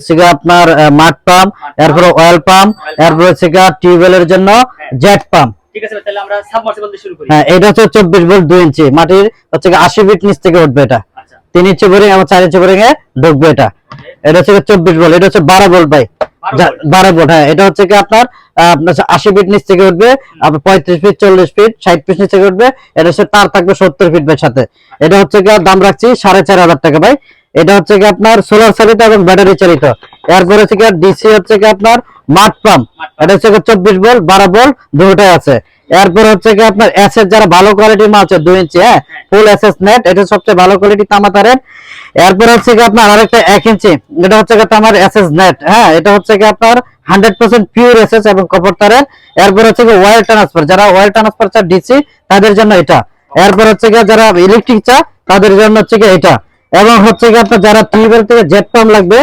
হচ্ছে আপনার মাঠ পাম্প এরপরে অয়েল পাম্প এরপরে হচ্ছে টিউবওয়েলের জন্য জেট পাম্প শুরু করি। হ্যাঁ এটা হচ্ছে চব্বিশ ভোল্ট দুই ইঞ্চি। মাটির হচ্ছে আশি ফিট নিচ থেকে উঠবে এটা। আচ্ছা। তিন ইঞ্চি বোরিং এবং চার ইঞ্চি বোরিং এ ঢুকবে এটা। এটা হচ্ছে চব্বিশ ভোল্ট এটা হচ্ছে বারো ভোল্ট ভাই। 12 যা- volt। বারো ভোল্ট হ্যাঁ এটা হচ্ছে কি আপনার আপনার আশি ফিট নিচ থেকে উঠবে আপনার পঁয়ত্রিশ ফিট চল্লিশ ফিট ষাট ফিট নিচ থেকে উঠবে এটা হচ্ছে তার থাকবে সত্তর ফিট ভাই সাথে। এটা হচ্ছে দাম রাখছি সাড়ে চার হাজার টাকা ভাই। এটা হচ্ছে কি আপনার সোলার চালিত এবং ব্যাটারি চালিত এরপর হচ্ছে কি ডিসি হচ্ছে কি আপনার মাঠ পাম্প এটা হচ্ছে চব্বিশ বল বারো ভোল্ট দুটোই আছে এরপর হচ্ছে কি আপনার এসএস যারা ভালো কোয়ালিটির মাল আছে দুই ইঞ্চি হ্যাঁ ফুল এসএস নেট এটা সবচেয়ে ভালো কোয়ালিটি তামাতারের এরপর হচ্ছে কি আপনার আরেকটা এক ইঞ্চি এটা হচ্ছে কি আমার এসএস নেট হ্যাঁ এটা হচ্ছে কি আপনার হান্ড্রেড পার্সেন্ট পিওর এসএস এবং কপর তারের এরপর হচ্ছে কি ওয়ার ট্রান্সফার যারা ওয়ার ট্রান্সফার চা ডিসি তাদের জন্য এটা এরপর হচ্ছে কি যারা ইলেকট্রিক চা তাদের জন্য হচ্ছে কি এটা এবং হচ্ছে আপনার যারা টিউবওয়েল থেকে জেট পাম্প লাগবে